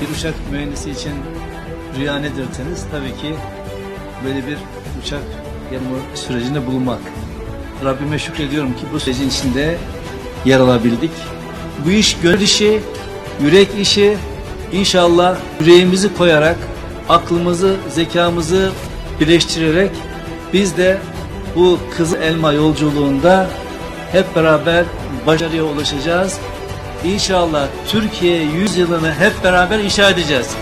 Bir uçak mühendisi için rüya nedir derseniz tabii ki böyle bir uçak yapma sürecinde bulunmak. Rabbime şükrediyorum ki bu sürecin içinde yer alabildik. Bu iş gönül işi, yürek işi. İnşallah yüreğimizi koyarak aklımızı, zekamızı birleştirerek biz de bu Kızıl Elma yolculuğunda hep beraber başarıya ulaşacağız. İnşallah Türkiye yüzyılını hep beraber inşa edeceğiz.